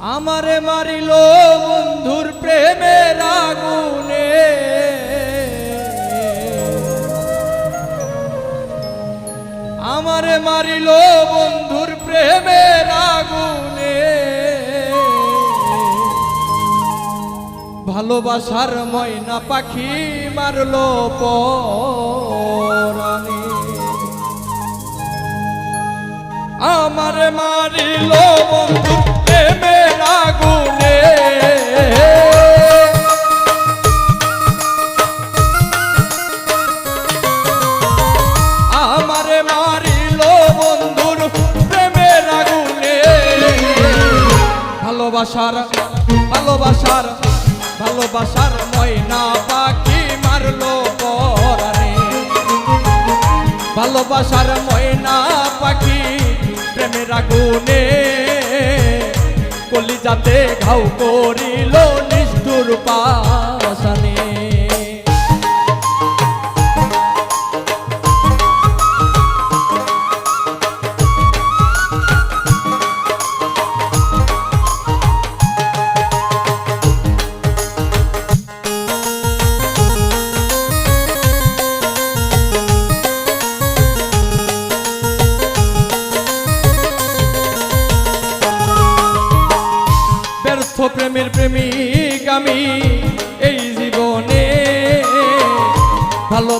আমারে মারিল বন্ধুর প্রেমের আগুনে। আমারে মারিল বন্ধুর প্রেমের আগুনে। ভালোবাসার ময়না পাখি মারল পরাণে। আমার মারিল বন্ধুর ভালোবাসার ভালোবাসার ভালোবাসার ময়না পাখি মারলো পরাণে ভালোবাসার ময়না পাখি প্রেমের আগুনে কলিজাতে ঘাউ করিল নিষ্ঠুর পাশানে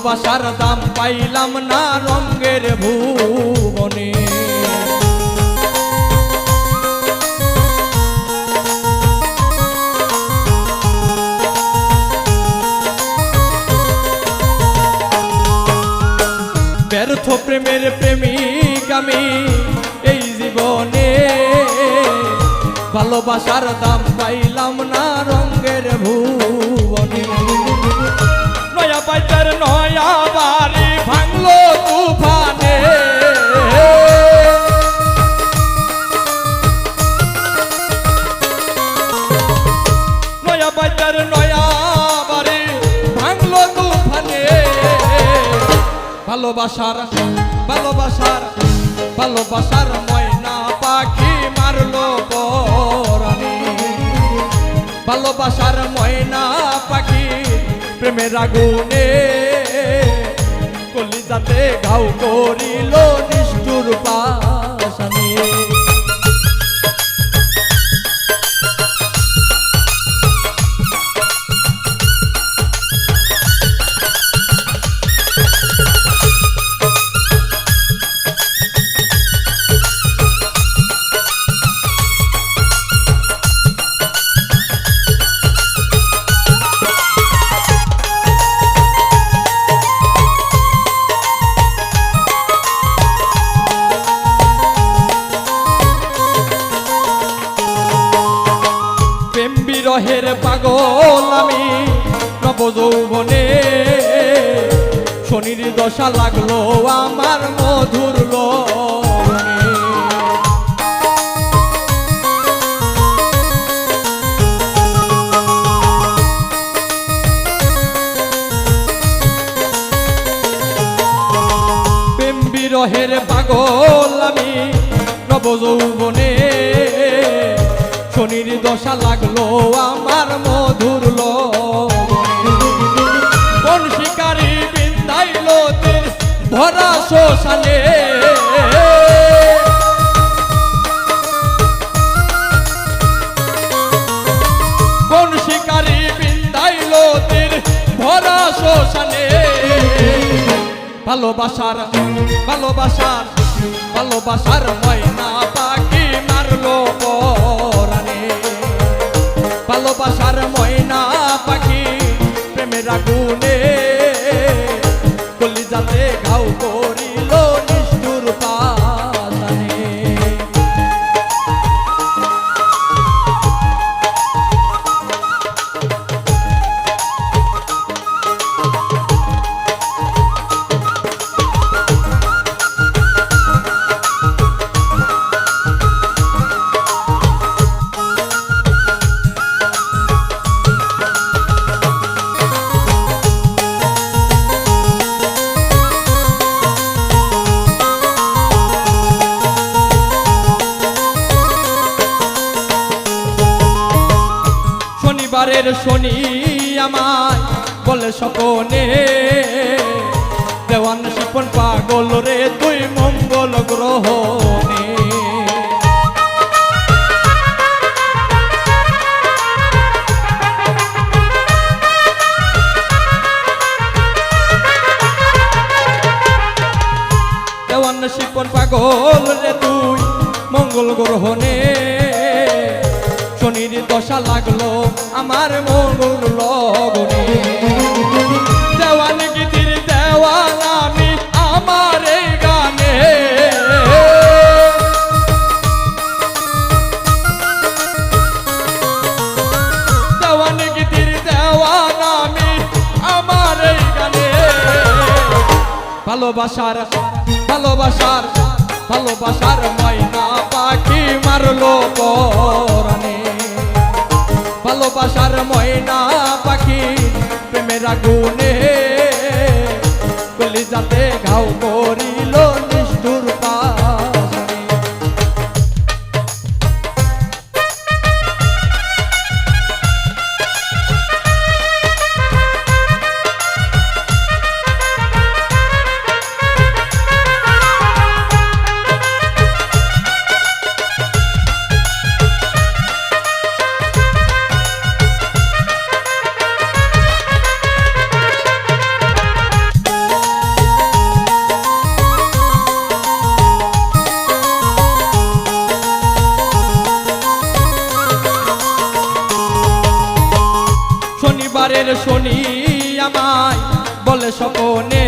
ভালোবাসার দাম পাইলাম না রঙ্গের ভুবনে। ব্যর্থ প্রেমের প্রেমিক আমি এই জীবনে। ভালোবাসার দাম পাইলাম না রঙ্গের ভুবনে। পাইতার নয়া বাড়ি ভাঙলো তুফানে। নয়া বাজার নয়া বাড়ি ভাঙলো তুফানে। ভালোবাসার ভালোবাসার ভালোবাসার ময়না পাখি মারলো পরাণে। ভালোবাসার ময়না পাখি প্রেমের আগুনে কলিজাতে ঘাউ করিল নিষ্ঠুর পাশানে বিরহের পাগল আমি নবযৌবনে শনির দশা লাগল আমার মধুর। প্রেম বিরহের দশা লাগল আমার মধুর লোভনে। কোন শিকারি বিন্দাইল তীর ভরা শ্মশানে কোন শিকারি বিন্দাইল তীর ভরা শ্মশানে ভালোবাসার ভালোবাসার ভালোবাসার ময়না পাখি মারলো শনিবারের শনি আমায় বলে স্বপনে, দেওয়ান শিপন পাগল রে, তুই মঙ্গল গ্রহণে। দেওয়ান শিপন পাগল রে, তুই মঙ্গল গ্রহণে। শনির দশা লাগল, আমার মঙ্গল লগনে গীতির দেওয়ান আমি আমার গানে। দেওয়ান গীতির দেওয়ান আমি আমার গানে। ভালোবাসার ভালোবাসার ভালোবাসার ময়না পাখি মারলো পরানে ভালোবাসার ময়না পাখি প্রেমের আগুনে কলিজাতে ঘাও করিল শনিবারের শনি আমায় বলে স্বপনে,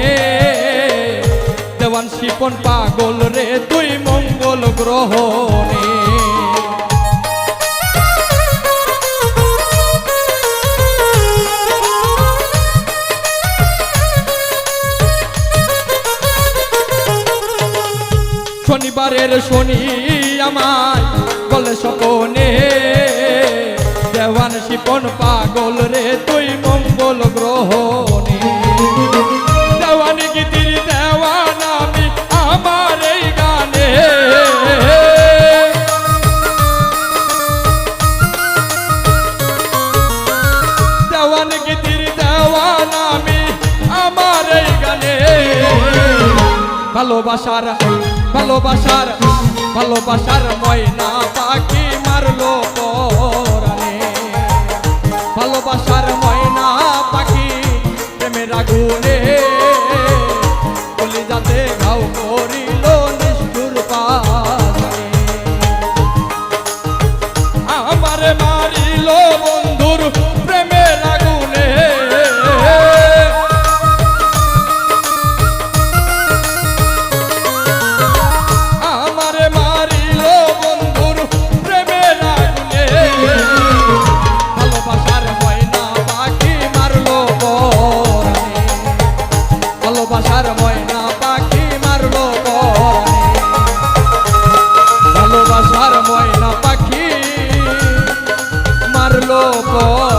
দেওয়ান শিপন পাগল রে, তুই মঙ্গল গ্রহণে। শনিবারের শনি আমায় বলে স্বপনে শিপন পাগল রে তুই মঙ্গল গানে। ভালোবাসার ভালোবাসার ভালোবাসার ময়না পাখি মারলো পরানে ভালোবাসার ময়না পাখি মারব ভালোবাসার ময়না পাখি মারল পর